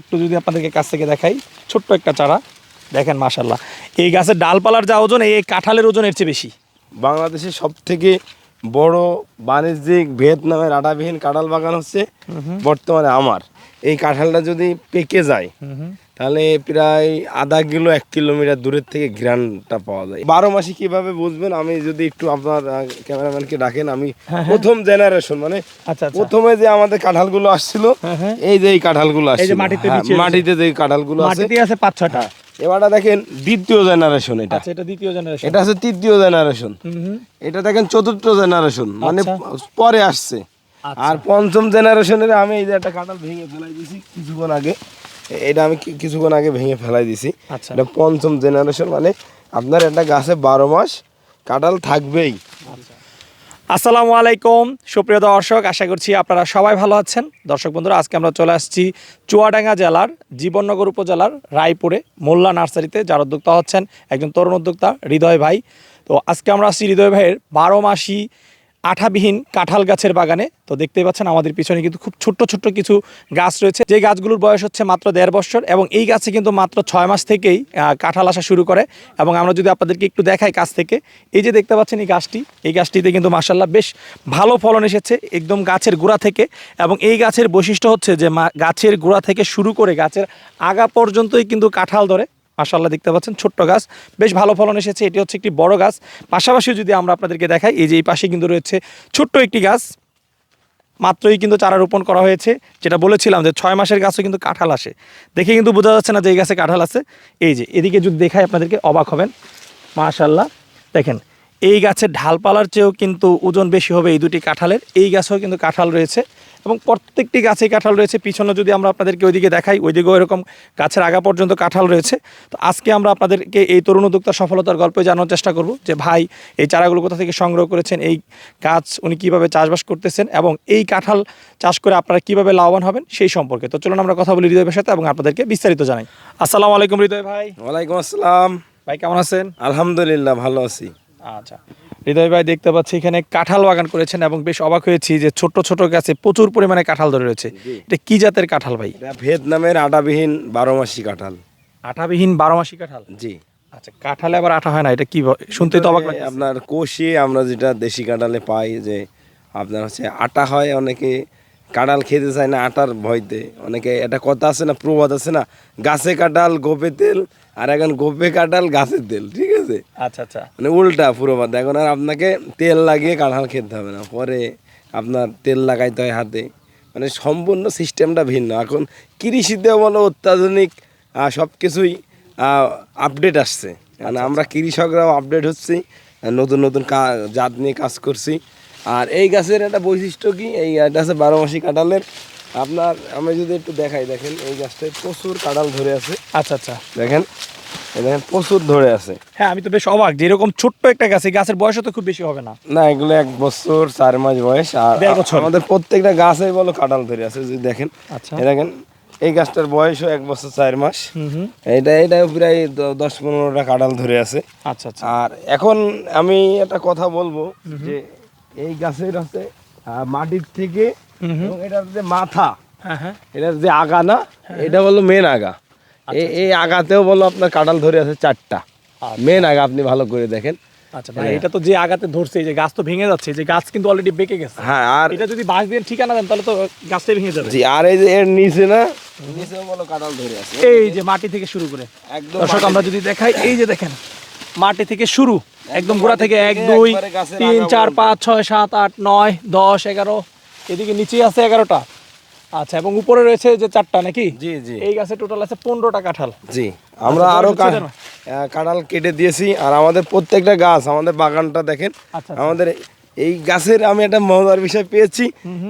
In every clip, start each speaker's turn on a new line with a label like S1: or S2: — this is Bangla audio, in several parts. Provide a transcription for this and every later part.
S1: একটু যদি আপনাদেরকে কাছ থেকে দেখাই ছোট্ট একটা চারা দেখেন মাশাল্লাহ এই গাছের ডালপালার যা ওজন এই কাঁঠালের ওজন এর চেয়ে বেশি
S2: বাংলাদেশের সব থেকে বড় বাণিজ্যিক ভিয়েতনামের আটাবিহীন কাঁঠাল বাগান হচ্ছে বর্তমানে আমার এই কাঁঠালটা যদি পেকে যায় তাহলে প্রায় আধা কিলো এক কিলোমিটার দূরের থেকে ঘ্রানটা পাওয়া যায় বারো মাসে কিভাবে বুঝবেন আমি যদি একটু আপনার ক্যামেরাম্যানকে ডাকেন আমি হ্যাঁ, হ্যাঁ। প্রথম জেনারেশন মানে আচ্ছা, আচ্ছা। প্রথমে যে আমাদের কাঁঠালগুলো আসছিল হ্যাঁ, এই যে এই কাঁঠালগুলো আসছে
S1: মাটিতে যে কাঁঠালগুলো আছে পাঁচ ছটা
S2: এবারটা দেখেন দ্বিতীয় জেনারেশন এটা
S1: আচ্ছা, এটা দ্বিতীয় জেনারেশন
S2: এটা আছে তৃতীয় জেনারেশন এটা দেখেন চতুর্থ জেনারেশন মানে পরে আসছে আর পঞ্চম জেনারেশনের আমি এই যে একটা কাঁঠাল ভেঙে ফেলাই দিয়েছি কিছুক্ষণ আগে এটা আমি কিছুক্ষণ আগে ভেঙে ফেলাই দিছি আচ্ছা। এটা পঞ্চম জেনারেশন মানে আপনার একটা গাছে বারো মাস কাঁঠাল থাকবেই আচ্ছা।
S1: আসসালামু আলাইকুম সুপ্রিয় দর্শক আশা করছি আপনারা সবাই ভালো আছেন দর্শক বন্ধুরা আজকে আমরা চলে আসছি চুয়াডাঙ্গা জেলার জীবননগর উপজেলার রায়পুরে মোল্লা নার্সারিতে যার উদ্যোক্তা হচ্ছেন একজন তরুণ উদ্যোক্তা হৃদয় ভাই তো আজকে আমরা আসছি হৃদয় ভাইয়ের বারো মাসি আঠাবিহীন কাঁঠাল গাছের বাগানে তো দেখতেই পাচ্ছেন আমাদের পিছনে কিন্তু খুব ছোট্ট ছোট্ট কিছু গাছ রয়েছে যে গাছগুলোর বয়স হচ্ছে মাত্র দেড় বছর এবং এই গাছে কিন্তু মাত্র ছয় মাস থেকেই কাঁঠাল আসা শুরু করে এবং আমরা যদি আপনাদেরকে একটু দেখাই কাছ থেকে এই যে দেখতে পাচ্ছেন এই গাছটি এই গাছটিতে কিন্তু মাসাল্লাহ বেশ ভালো ফলন এসেছে একদম গাছের গোড়া থেকে এবং এই গাছের বৈশিষ্ট্য হচ্ছে যে গাছের গোড়া থেকে শুরু করে গাছের আগা পর্যন্তই কিন্তু কাঁঠাল ধরে মাসাল্লাহ দেখতে পাচ্ছেন ছোট্ট গাছ বেশ ভালো ফলন এসেছে এটি হচ্ছে একটি বড় গাছ পাশাপাশি যদি আমরা আপনাদেরকে দেখাই এই যে এই পাশে কিন্তু রয়েছে ছোট্ট একটি গাছ মাত্রই কিন্তু চারা রোপণ করা হয়েছে যেটা বলেছিলাম যে ছয় মাসের গাছও কিন্তু কাঁঠাল আসে দেখে কিন্তু বোঝা যাচ্ছে না যে এই গাছে কাঁঠাল আছে এই যে এদিকে যদি দেখাই আপনাদেরকে অবাক হবেন মাশাল্লাহ দেখেন এই গাছের ঢালপালার চেয়েও কিন্তু ওজন বেশি হবে এই দুটি কাঁঠালের এই গাছেও কিন্তু কাঁঠাল রয়েছে এবং প্রত্যেকটি গাছে কাঁঠাল রয়েছে পিছনে যদি আমরা আপনাদেরকে ওইদিকে দেখাই ওইদিকেও এরকম গাছের আগা পর্যন্ত কাঁঠাল রয়েছে তো আজকে আমরা আপনাদেরকে এই তরুণ উদ্যোক্তার সফলতার গল্পে জানার চেষ্টা করব যে ভাই এই চারাগুলো কোথা থেকে সংগ্রহ করেছেন এই গাছ উনি কীভাবে চাষবাস করতেছেন এবং এই কাঁঠাল চাষ করে আপনারা কীভাবে লাভবান হবেন সেই সম্পর্কে তো চলুন আমরা কথা বলি হৃদয়ের সাথে এবং আপনাদেরকে বিস্তারিত জানাই আসসালামু আলাইকুম হৃদয় ভাই
S2: ওয়ালাইকুম আসসালাম ভাই কেমন আছেন আলহামদুলিল্লাহ ভালো আছি
S1: আচ্ছা হৃদয় ভাই দেখতে পাচ্ছি এখানে কাঁঠাল বাগান করেছেন এবং বেশ অবাক হয়েছি যে ছোট ছোট গাছে প্রচুর পরিমাণে কাঁঠাল ধরে রয়েছে এটা কি জাতের কাঁঠাল ভাই
S2: ভেদ নামের আটাবিহীন বারো মাসি কাঁঠাল
S1: আটাবিহীন বারো মাসি কাঁঠাল জি আচ্ছা কাঁঠালে আবার আটা হয় না এটা কি শুনতে তো অবাক
S2: আপনার কষি আমরা যেটা দেশি কাঁঠালে পাই যে আপনার হচ্ছে আটা হয় অনেকে কাঁটাল খেতে চায় না আটার ভয়তে অনেকে এটা কথা আছে না প্রবাদ আছে না গাছে কাঁঠাল গোপে তেল আর এখন গোপে কাঁঠাল গাছের তেল ঠিক আছে আচ্ছা আচ্ছা মানে উল্টা প্রবাদ এখন আর আপনাকে তেল লাগিয়ে কাঁঠাল খেতে হবে না পরে আপনার তেল লাগাইতে হয় হাতে মানে সম্পূর্ণ সিস্টেমটা ভিন্ন এখন কৃষিতে বলো অত্যাধুনিক সব কিছুই আপডেট আসছে মানে আচ্ছা, আমরা আচ্ছা। কৃষকরাও আপডেট হচ্ছি নতুন নতুন জাত নিয়ে কাজ করছি আর এই গাছের একটা বৈশিষ্ট্য কি এই গাছটা আছে বারো মাসি কাঁঠালের আপনার আমি যদি একটু দেখাই দেখেন এই গাছটায় প্রচুর কাঁঠাল ধরে আছে আচ্ছা আচ্ছা দেখেন দেখেন প্রচুর ধরে আছে
S1: হ্যাঁ আমি তো বেশ অবাক যে এরকম ছোট্ট একটা গাছ এই গাছের বয়স তো খুব বেশি হবে না
S2: না এগুলো এক বছর চার মাস বয়স আর আমাদের প্রত্যেকটা গাছে বলো কাঁঠাল ধরে আছে যদি দেখেন আচ্ছা দেখেন এই গাছটার বয়সও এক বছর চার মাস এটা এটা প্রায় দশ পনেরোটা কাঁঠাল ধরে আছে আচ্ছা আচ্ছা আর এখন আমি একটা কথা বলবো যে এই গাছের আছে মাটির থেকে এটা এটার মাথা হ্যাঁ, হ্যাঁ। এটা যে আগা না হ্যাঁ, এটা হলো মেন আগা আচ্ছা, আচ্ছা। এই আগাতেও বলো আপনার কাঁঠাল ধরে আছে চারটা মেন আচ্ছা। আগা আপনি ভালো করে দেখেন
S1: আচ্ছা এটা তো যে আগাতে ধরছে যে গাছ তো ভেঙে যাচ্ছে যে গাছ কিন্তু অলরেডি বেঁকে গেছে হ্যাঁ আর এটা যদি বাঁশ দিয়ে ঠিকানা দেন তাহলে তো গাছটাই ভেঙে যাবে
S2: জি আর এই যে এর নিচে না নিচেও বলো কাঁঠাল ধরে আছে
S1: এই যে মাটি থেকে শুরু করে একদম দর্শক আমরা যদি দেখাই এই যে দেখেন মাটি থেকে শুরু একদম গোড়া থেকে এক দুই তিন চার পাঁচ ছয় সাত আট নয় দশ এগারো এদিকে নিচে আছে এগারোটা আচ্ছা এবং উপরে রয়েছে যে চারটা নাকি জি জি এই গাছে টোটাল আছে পনেরোটা কাঁঠাল
S2: জি আচ্ছা, আমরা আরো কাঁঠাল কেটে দিয়েছি আর আমাদের প্রত্যেকটা গাছ আমাদের বাগানটা দেখেন আচ্ছা, আচ্ছা। আমাদের এই গাছের আমি একটা মজার বিষয় পেয়েছি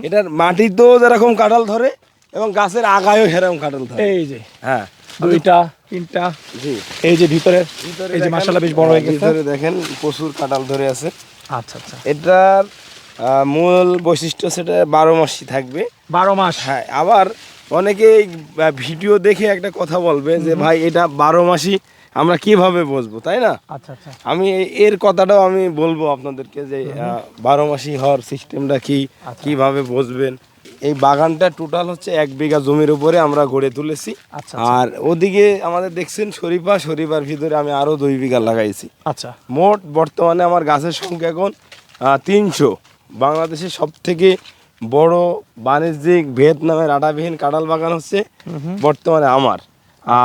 S2: এটার মাটিতেও যেরকম কাঁঠাল ধরে এবং গাছের আগায়ও সেরকম কাঁঠাল ধরে এই যে হ্যাঁ
S1: আচ্ছা, দুইটা তিনটা জি এই যে ভিতরে এই যে মাশাআল্লাহ বেশ বড় হয়ে গেছে ভিতরে
S2: দেখেন প্রচুর কাঁটাল ধরে আছে আচ্ছা আচ্ছা এটার মূল বৈশিষ্ট্য সেটা বারো মাসই থাকবে বারো মাস হ্যাঁ আবার অনেকে ভিডিও দেখে একটা কথা বলবে যে ভাই এটা বারো মাসই আমরা কিভাবে বসবো তাই না আচ্ছা, আচ্ছা। আমি এর কথাটাও আমি বলবো আপনাদেরকে যে বারো মাসি হওয়ার সিস্টেমটা কি আচ্ছা। কিভাবে বসবেন এই বাগানটা টোটাল হচ্ছে এক বিঘা জমির উপরে আমরা গড়ে তুলেছি আর ওদিকে আমাদের দেখছেন শরীফা শরীফার ভিতরে আমি আরো দুই বিঘা লাগাইছি আচ্ছা মোট বর্তমানে আমার গাছের সংখ্যা এখন তিনশো বাংলাদেশের সব থেকে বড় বাণিজ্যিক ভিয়েতনামের আটাবিহীন কাঁঠাল বাগান হচ্ছে বর্তমানে আমার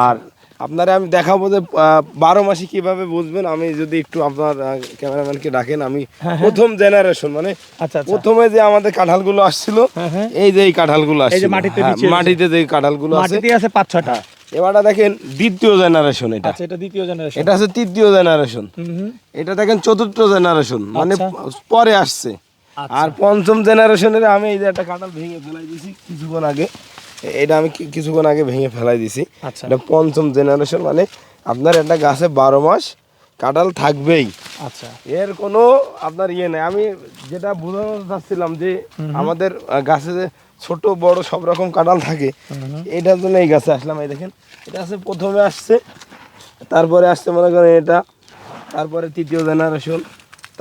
S2: আর আপনারা আমি দেখাবো যে বারো মাসে কিভাবে বুঝবেন আমি যদি একটু আপনার ক্যামেরাম্যানকে ডাকেন আমি হ্যাঁ, হ্যাঁ। প্রথম জেনারেশন মানে আচ্ছা, আচ্ছা। প্রথমে যে আমাদের কাঁঠালগুলো আসছিল হ্যাঁ, এই যে এই কাঁঠালগুলো আসছিল
S1: মাটিতে যে কাঁঠালগুলো আছে পাঁচ ছটা
S2: এবারটা দেখেন দ্বিতীয় জেনারেশন এটা আচ্ছা,
S1: এটা দ্বিতীয় জেনারেশন
S2: এটা হচ্ছে তৃতীয় জেনারেশন এটা দেখেন চতুর্থ জেনারেশন মানে পরে আসছে আর পঞ্চম জেনারেশনের আমি এই যে একটা কাঁঠাল ভেঙে ফেলাই দিয়েছি কিছুক্ষণ আগে এটা আমি কিছুক্ষণ আগে ভেঙে ফেলাই দিছি আচ্ছা। এটা পঞ্চম জেনারেশন মানে আপনার একটা গাছে বারো মাস কাঁঠাল থাকবেই আচ্ছা এর কোনো আপনার ইয়ে নেই আমি যেটা বোঝানো চাচ্ছিলাম যে আমাদের গাছে যে ছোট বড় সব রকম কাঁঠাল থাকে এটার জন্য এই গাছে আসলাম এই দেখেন এটা আছে প্রথমে আসছে তারপরে আসছে মনে করেন এটা তারপরে তৃতীয় জেনারেশন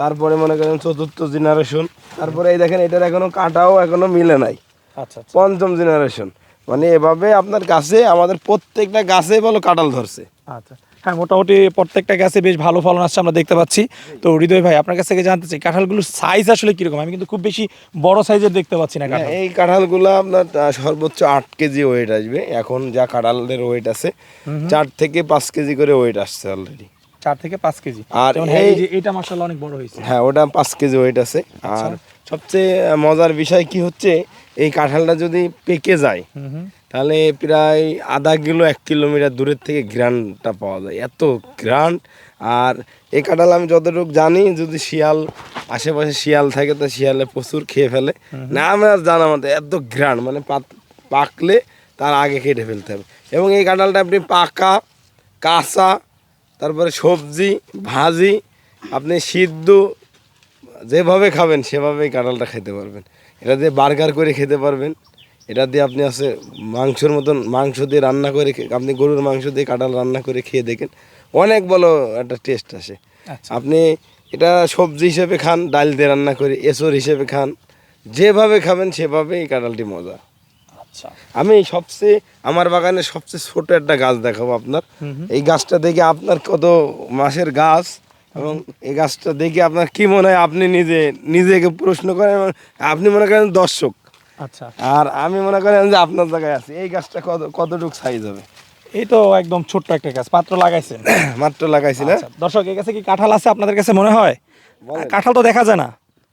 S2: তারপরে মনে করেন চতুর্থ জেনারেশন তারপরে এই দেখেন এটার এখনো কাটাও এখনো মিলে নাই আচ্ছা, আচ্ছা। পঞ্চম জেনারেশন মানে এভাবে আপনার গাছে আমাদের প্রত্যেকটা গাছে বলো কাঁঠাল ধরছে
S1: আচ্ছা হ্যাঁ মোটামুটি প্রত্যেকটা গাছে বেশ ভালো ফলন আসছে আমরা দেখতে পাচ্ছি তো হৃদয় ভাই আপনার কাছ থেকে জানতে চাই কাঁঠালগুলোর সাইজ আসলে কিরকম আমি কিন্তু খুব বেশি বড় সাইজের দেখতে পাচ্ছি না কাঁঠাল হ্যাঁ,
S2: এই কাঁঠালগুলো আপনার সর্বোচ্চ আট কেজি ওয়েট আসবে এখন যা কাঁঠালদের ওয়েট আছে চার থেকে পাঁচ কেজি করে ওয়েট আসছে অলরেডি
S1: চার থেকে পাঁচ কেজি আর হ্যাঁ, এই এটা মাসাল্লাহ অনেক বড় হয়েছে
S2: হ্যাঁ ওটা পাঁচ কেজি ওয়েট আছে আর আচ্ছা। সবচেয়ে মজার বিষয় কি হচ্ছে এই কাঁঠালটা যদি পেকে যায় তাহলে প্রায় আধা কিলো এক কিলোমিটার দূরের থেকে গ্রান্ডটা পাওয়া যায় এত গ্রান্ড আর এই কাঁঠাল আমি যতটুকু জানি যদি শিয়াল আশেপাশে শিয়াল থাকে তো শিয়ালে প্রচুর খেয়ে ফেলে না আমরা জানা মতো এত গ্রান্ড মানে পাকলে তার আগে কেটে ফেলতে হবে এবং এই কাঁঠালটা আপনি পাকা কাঁচা তারপরে সবজি ভাজি আপনি সিদ্ধ যেভাবে খাবেন সেভাবেই কাঁঠালটা খেতে পারবেন এটা দিয়ে বার্গার করে খেতে পারবেন এটা দিয়ে আপনি আছে মাংসর মতন মাংস দিয়ে রান্না করে আপনি গরুর মাংস দিয়ে কাঁঠাল রান্না করে খেয়ে দেখেন অনেক বড় একটা টেস্ট আসে আচ্ছা। আপনি এটা সবজি হিসেবে খান ডাল দিয়ে রান্না করে এসর হিসেবে খান যেভাবে খাবেন সেভাবেই কাঁঠালটি মজা আচ্ছা। আমি সবচেয়ে আমার বাগানে সবচেয়ে ছোট একটা গাছ দেখাবো আপনার এই গাছটা দেখে আপনার কত মাসের গাছ এবং এই গাছটা দেখে আপনার কি মনে হয় আপনি নিজে নিজেকে প্রশ্ন করেন আপনি মনে করেন দর্শক আচ্ছা আর আমি মনে করেন যে আপনার জায়গায় আছি এই গাছটা কত কতটুকু সাইজ হবে
S1: এই তো একদম ছোট্ট একটা গাছ মাত্র লাগাইছে
S2: মাত্র লাগাইছিল আচ্ছা,
S1: দর্শক এই কাছে কি কাঁঠাল আছে আপনাদের কাছে মনে হয় কাঁঠাল তো দেখা যায় না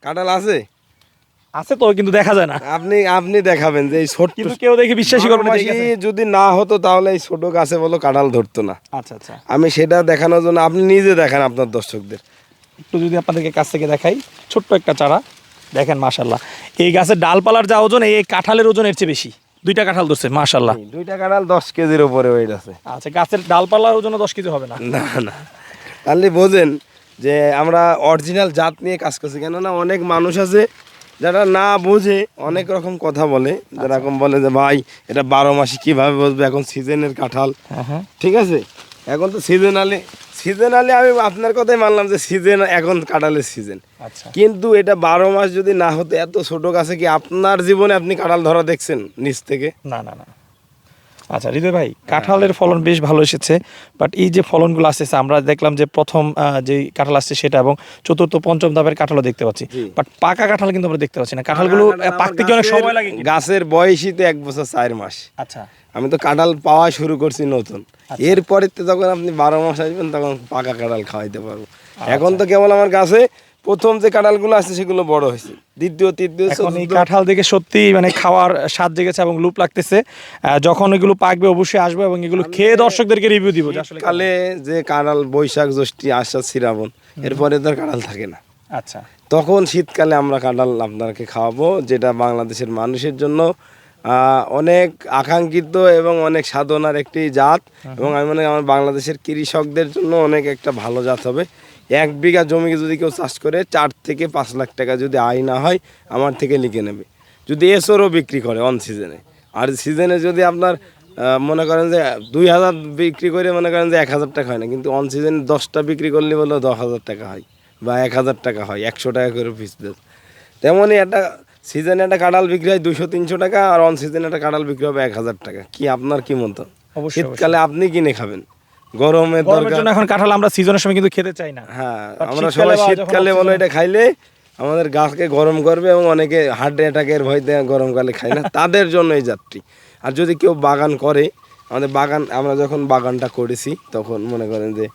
S1: কাঁঠাল আছে আছে তো কিন্তু দেখা যায় না
S2: আপনি আপনি দেখাবেন যে এই ছোট
S1: কিন্তু কেউ দেখে বিশ্বাসই করবে না
S2: যদি না হতো তাহলে এই ছোট গাছে বলো কাঁঠাল ধরতো না আচ্ছা আচ্ছা আমি সেটা দেখানোর জন্য আপনি নিজে দেখেন আপনার দর্শকদের
S1: একটু যদি আপনাদেরকে কাছ থেকে দেখাই ছোট্ট একটা চারা দেখেন মাশাল্লাহ এই গাছের ডালপালার যা ওজন এই কাঁঠালের ওজন এর চেয়ে বেশি দুইটা কাঁঠাল ধরছে মাশাল্লাহ
S2: দুইটা কাঁঠাল দশ কেজির উপরে হয়ে আছে
S1: আচ্ছা গাছের ডালপালার ওজন দশ কেজি হবে না
S2: না না তাহলে বোঝেন যে আমরা অরিজিনাল জাত নিয়ে কাজ করছি কেননা অনেক মানুষ আছে যারা না বোঝে অনেক রকম কথা বলে যেরকম বলে যে ভাই এটা বারো মাসে কিভাবে বসবে এখন সিজনের কাঁঠাল হ্যাঁ, হ্যাঁ। ঠিক আছে এখন তো সিজনালে সিজনালে আমি আপনার কথাই মানলাম যে সিজন এখন কাঁঠালের সিজন আচ্ছা। কিন্তু এটা বারো মাস যদি না হতো এত ছোট গাছে কি আপনার জীবনে আপনি কাঁঠাল ধরা দেখছেন নিচ থেকে
S1: না না না আচ্ছা হৃদয় ভাই কাঁঠালের ফলন বেশ ভালো এসেছে বাট এই যে ফলনগুলো আসতেছে আমরা দেখলাম যে প্রথম যে কাঁঠাল আসছে সেটা এবং চতুর্থ পঞ্চম ধাপের কাঁঠালও দেখতে পাচ্ছি বাট পাকা কাঁঠাল কিন্তু আমরা দেখতে পাচ্ছি না কাঁঠালগুলো মানে পাকতে কি অনেক সময় লাগে
S2: গাছের বয়সই তো এক বছর চার মাস আচ্ছা আমি তো কাঁঠাল পাওয়া শুরু করছি নতুন আচ্ছা। এরপরে যখন আপনি বারো মাস আসবেন তখন পাকা কাঁঠাল খাওয়াইতে পারবো আচ্ছা। এখন তো কেবল আমার গাছে প্রথম যে কাঁঠালগুলো আছে সেগুলো বড় হয়েছে দ্বিতীয় তৃতীয়
S1: কাঁঠাল দেখে সত্যি মানে খাওয়ার স্বাদ জেগেছে এবং লুপ লাগতেছে যখন এগুলো পাকবে অবশ্যই আসবে এবং এগুলো খেয়ে দর্শকদেরকে রিভিউ দিব
S2: কালে যে কাঁঠাল বৈশাখ জ্যৈষ্ঠী আষাঢ় শ্রাবণ এরপরে তো কাঁঠাল থাকে না আচ্ছা তখন শীতকালে আমরা কাঁঠাল আপনাকে খাওয়াবো যেটা বাংলাদেশের মানুষের জন্য অনেক আকাঙ্ক্ষিত এবং অনেক সাধনার একটি জাত এবং আমি মনে আমার বাংলাদেশের কৃষকদের জন্য অনেক একটা ভালো জাত হবে এক বিঘা জমিকে যদি কেউ চাষ করে চার থেকে পাঁচ লাখ টাকা যদি আয় না হয় আমার থেকে লিখে নেবে যদি এসরও বিক্রি করে অন সিজনে আর সিজনে যদি আপনার মনে করেন যে দুই হাজার বিক্রি করে মনে করেন যে এক হাজার টাকা হয় না কিন্তু অন সিজনে দশটা বিক্রি করলে বলে দশ হাজার টাকা হয় বা এক হাজার টাকা হয় একশো টাকা করে পিস তেমনই একটা সিজনে একটা কাঁঠাল বিক্রি হয় দুশো তিনশো টাকা আর অন সিজনে একটা কাঁঠাল বিক্রি হবে এক হাজার টাকা কি আপনার কি মতো শীতকালে আপনি কিনে খাবেন গরমের
S1: গরমের এখন কাঁঠাল আমরা সিজনের সময় কিন্তু খেতে চাই না
S2: হ্যাঁ আমরা সবাই শীতকালে বলো এটা খাইলে আমাদের গাছকে গরম করবে এবং অনেকে হার্ট অ্যাটাকের ভয় ভয়তে গরমকালে খায় না তাদের জন্য এই যাত্রী আর যদি কেউ বাগান করে আমাদের বাগান আমরা যখন বাগানটা করেছি তখন মনে করেন যে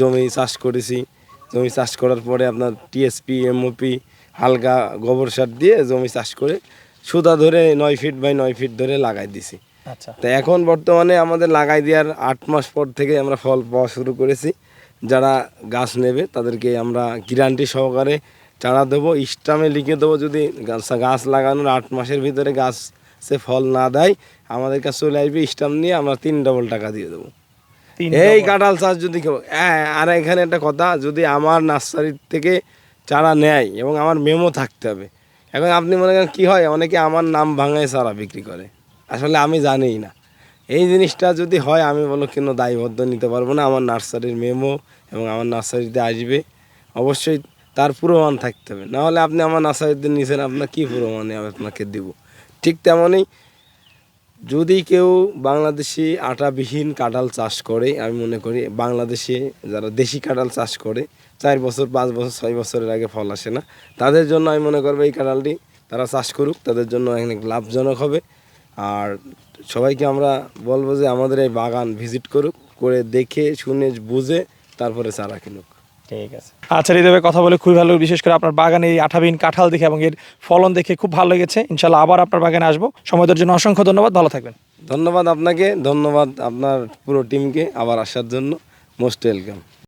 S2: জমি চাষ করেছি জমি চাষ করার পরে আপনার টিএসপি এমওপি হালকা গোবর সার দিয়ে জমি চাষ করে সুদা ধরে নয় ফিট বাই নয় ফিট ধরে লাগাই দিছি
S1: আচ্ছা। তো এখন বর্তমানে আমাদের লাগাই দেওয়ার আট মাস পর থেকে আমরা ফল পাওয়া শুরু করেছি
S2: যারা গাছ নেবে তাদেরকে আমরা গ্যারান্টি সহকারে চারা দেবো স্টামে লিখে দেবো যদি গাছ লাগানোর আট মাসের ভিতরে গাছ সে ফল না দেয় আমাদের কাছে চলে আসবে স্টাম নিয়ে আমরা তিন ডবল টাকা দিয়ে দেবো এই কাঁঠাল চাষ যদি হ্যাঁ আর এখানে একটা কথা যদি আমার নার্সারি থেকে চারা নেয় এবং আমার মেমো থাকতে হবে এখন আপনি মনে করেন কী হয় অনেকে আমার নাম ভাঙায় চারা বিক্রি করে আসলে আমি জানিই না এই জিনিসটা যদি হয় আমি বলো কেন দায়বদ্ধ নিতে পারবো না আমার নার্সারির মেমো এবং আমার নার্সারিতে আসবে অবশ্যই তার প্রমাণ থাকতে হবে নাহলে আপনি আমার নার্সারিতে নিয়েছেন আপনার কী প্রমাণে আমি আপনাকে দেবো ঠিক তেমনই যদি কেউ বাংলাদেশি আটাবিহীন কাঁঠাল চাষ করে আমি মনে করি বাংলাদেশে যারা দেশি কাঁঠাল চাষ করে চার বছর পাঁচ বছর ছয় বছরের আগে ফল আসে না তাদের জন্য আমি মনে করবো এই কাঁঠালটি তারা চাষ করুক তাদের জন্য অনেক লাভজনক হবে আর সবাইকে আমরা বলবো যে আমাদের এই বাগান ভিজিট করুক করে দেখে শুনে বুঝে তারপরে চারা কিনুক
S1: ঠিক আছে আচ্ছা এইভাবে কথা বলে খুবই ভালো বিশেষ করে আপনার বাগানে এই আঠাবিন কাঁঠাল দেখে এবং এর ফলন দেখে খুব ভালো লেগেছে ইনশাল্লাহ আবার আপনার বাগানে আসবো সময়দের জন্য অসংখ্য ধন্যবাদ ভালো থাকবেন
S2: ধন্যবাদ আপনাকে ধন্যবাদ আপনার পুরো টিমকে আবার আসার জন্য মোস্ট ওয়েলকাম